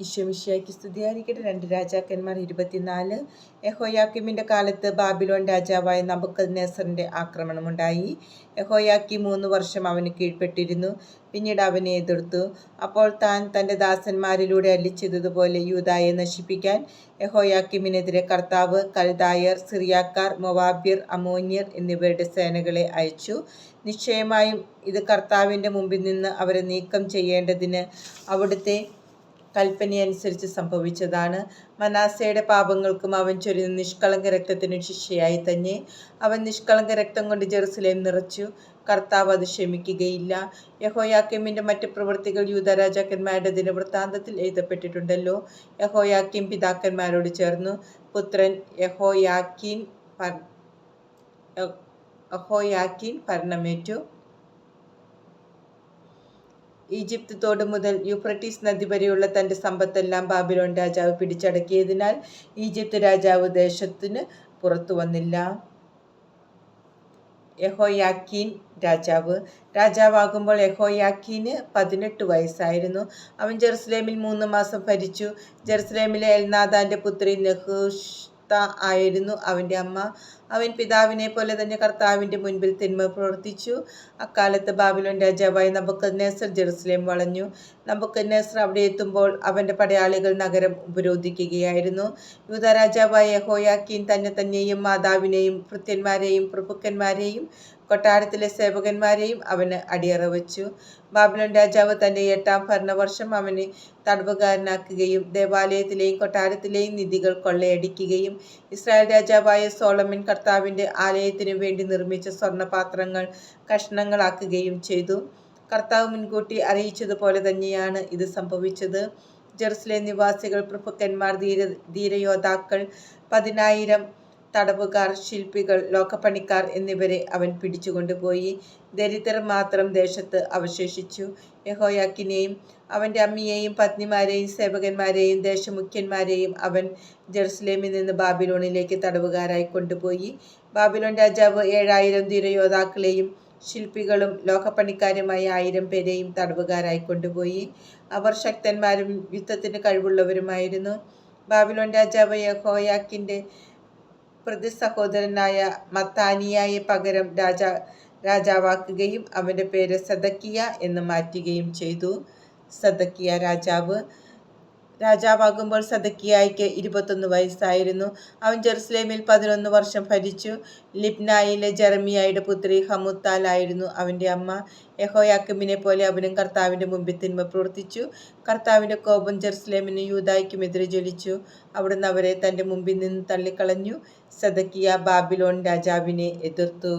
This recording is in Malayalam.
ഈശോമിശിയായ്ക്ക് സ്തുതിയായിരിക്കട്ടെ. രണ്ട് രാജാക്കന്മാർ ഇരുപത്തിനാല്. യഹോയാക്കിമിന്റെ കാലത്ത് ബാബിലോൺ രാജാവായ നബുക്കൽ നെസറിന്റെ ആക്രമണമുണ്ടായി. യഹോയാക്കി മൂന്ന് വർഷം അവന് കീഴ്പ്പെട്ടിരുന്നു. പിന്നീട് അവനെ എതിർത്തു. അപ്പോൾ താൻ തന്റെ ദാസന്മാരിലൂടെ അല്ലിച്ചതുപോലെ യൂതായെ നശിപ്പിക്കാൻ യഹോയാക്കിമിനെതിരെ കർത്താവ് കൽദായർ സിറിയാക്കാർ മൊവാബിർ അമോന്യർ എന്നിവരുടെ സേനകളെ അയച്ചു. നിശ്ചയമായും ഇത് കർത്താവിന്റെ മുമ്പിൽ നിന്ന് അവരെ നീക്കം ചെയ്യേണ്ടതിന് അവിടുത്തെ കൽപ്പനയനുസരിച്ച് സംഭവിച്ചതാണ്. മനാസയുടെ പാപങ്ങൾക്കും അവൻ ചൊരിഞ്ഞ നിഷ്കളങ്ക രക്തത്തിനും ശിക്ഷയായി തന്നെ. അവൻ നിഷ്കളങ്ക രക്തം കൊണ്ട് ജെറുസലേം നിറച്ചു. കർത്താവ് അത് ക്ഷമിക്കുകയില്ല. യഹോയാക്കിമിന്റെ മറ്റ് പ്രവൃത്തികൾ യൂതരാജാക്കന്മാരുടെ ദിനവൃത്താന്തത്തിൽ എഴുതപ്പെട്ടിട്ടുണ്ടല്ലോ. യഹോയാക്കിം പിതാക്കന്മാരോട് ചേർന്നു. പുത്രൻ യഹോയാക്കിൻ യഹോയാക്കിൻ ഭരണമേറ്റു ഈജിപ്ത് തോട് മുതൽ യൂഫ്രട്ടീസ് നദി വരെയുള്ള തന്റെ സമ്പത്തെല്ലാം ബാബിലോൺ രാജാവ് പിടിച്ചടക്കിയതിനാൽ ഈജിപ്ത് രാജാവ് ദേശത്തിന് പുറത്തു വന്നില്ല. യഹോയാക്കീൻ രാജാവ്. രാജാവാകുമ്പോൾ യഹോയാക്കീന് പതിനെട്ട് വയസ്സായിരുന്നു. അവൻ ജെറുസലേമിൽ മൂന്ന് മാസം ഭരിച്ചു. ജെറുസലേമിലെ എൽനാഥാന്റെ പുത്രി നെഹുഷ്ത ആയിരുന്നു അവന്റെ അമ്മ. അവൻ പിതാവിനെ പോലെ തന്നെ കർത്താവിന്റെ മുൻപിൽ തിന്മ പ്രവർത്തിച്ചു. അക്കാലത്ത് ബാബിലോൻ രാജാവായി നബുക്കദ്നേസർ ജെറുസലേം വളഞ്ഞു. നബുക്കദ്നേസർ അവിടെ എത്തുമ്പോൾ അവന്റെ പടയാളികൾ നഗരം ഉപരോധിക്കുകയായിരുന്നു. യൂത രാജാവായ ഹോയാക്കീൻ തന്നെ തന്നെയും മാതാവിനെയും ഭൃത്യന്മാരെയും പ്രഭുക്കന്മാരെയും കൊട്ടാരത്തിലെ സേവകന്മാരെയും അവന് അടിയറ വച്ചു. ബാബിലോൺ രാജാവ് തന്റെ എട്ടാം ഭരണവർഷം അവനെ തടവുകാരനാക്കുകയും ദേവാലയത്തിലെയും കൊട്ടാരത്തിലെയും നിധികൾ കൊള്ളയടിക്കുകയും ഇസ്രായേൽ രാജാവായ സോളമൻ കർത്താവിന്റെ ആലയത്തിനു വേണ്ടി നിർമ്മിച്ച സ്വർണപാത്രങ്ങൾ കഷ്ണങ്ങളാക്കുകയും ചെയ്തു. കർത്താവ് മുൻകൂട്ടി അറിയിച്ചതുപോലെ തന്നെയാണ് ഇത് സംഭവിച്ചത്. ജെറുസലേം നിവാസികൾ പ്രഭുക്കന്മാർ ധീര ധീരയോദ്ധാക്കൾ പതിനായിരം തടവുകാർ ശില്പികൾ ലോകപ്പണിക്കാർ എന്നിവരെ അവൻ പിടിച്ചുകൊണ്ടുപോയി. ദരിദ്രർ മാത്രം ദേശത്ത് അവശേഷിച്ചു. യഹോയാക്കിനെയും അവന്റെ അമ്മയെയും പത്നിമാരെയും സേവകന്മാരെയും ദേശമുഖ്യന്മാരെയും അവൻ ജെറുസലേമിൽ നിന്ന് ബാബിലോണിലേക്ക് തടവുകാരായി കൊണ്ടുപോയി. ബാബിലോൺ രാജാവ് ഏഴായിരം ധീരയോദ്ധാക്കളെയും ശില്പികളും ലോകപ്പണിക്കാരുമായ ആയിരം പേരെയും തടവുകാരായി കൊണ്ടുപോയി. അവർ ശക്തന്മാരും യുദ്ധത്തിന് കഴിവുള്ളവരുമായിരുന്നു. ബാബിലോൺ രാജാവ് യഹോയാക്കിന്റെ പ്രതി സഹോദരനായ മത്താനിയായെ പകരം രാജാ രാജാവാക്കുകയും അവന്റെ പേര് സദക്കിയ എന്ന് മാറ്റുകയും ചെയ്തു. സദക്കിയ രാജാവ് രാജാവാകുമ്പോൾ സദക്കിയായിക്ക് ഇരുപത്തൊന്ന് വയസ്സായിരുന്നു. അവൻ ജെറുസലേമിൽ പതിനൊന്ന് വർഷം ഭരിച്ചു. ലിബ്നായിലെ ജെറമിയായുടെ പുത്രി ഹമുത്താലായിരുന്നു അവന്റെ അമ്മ. യഹോയാക്കിമിനെ പോലെ അവനും കർത്താവിന്റെ മുമ്പിൽ തിന്മ പ്രവർത്തിച്ചു. കർത്താവിന്റെ കോപം ജെറുസലേമിനും യൂതായ്ക്കുമെതിരെ ജ്വലിച്ചു. അവിടുന്ന് അവരെ തന്റെ മുമ്പിൽ നിന്ന് തള്ളിക്കളഞ്ഞു. സദക്കിയ ബാബിലോൺ രാജാവിനെ എതിർത്തു.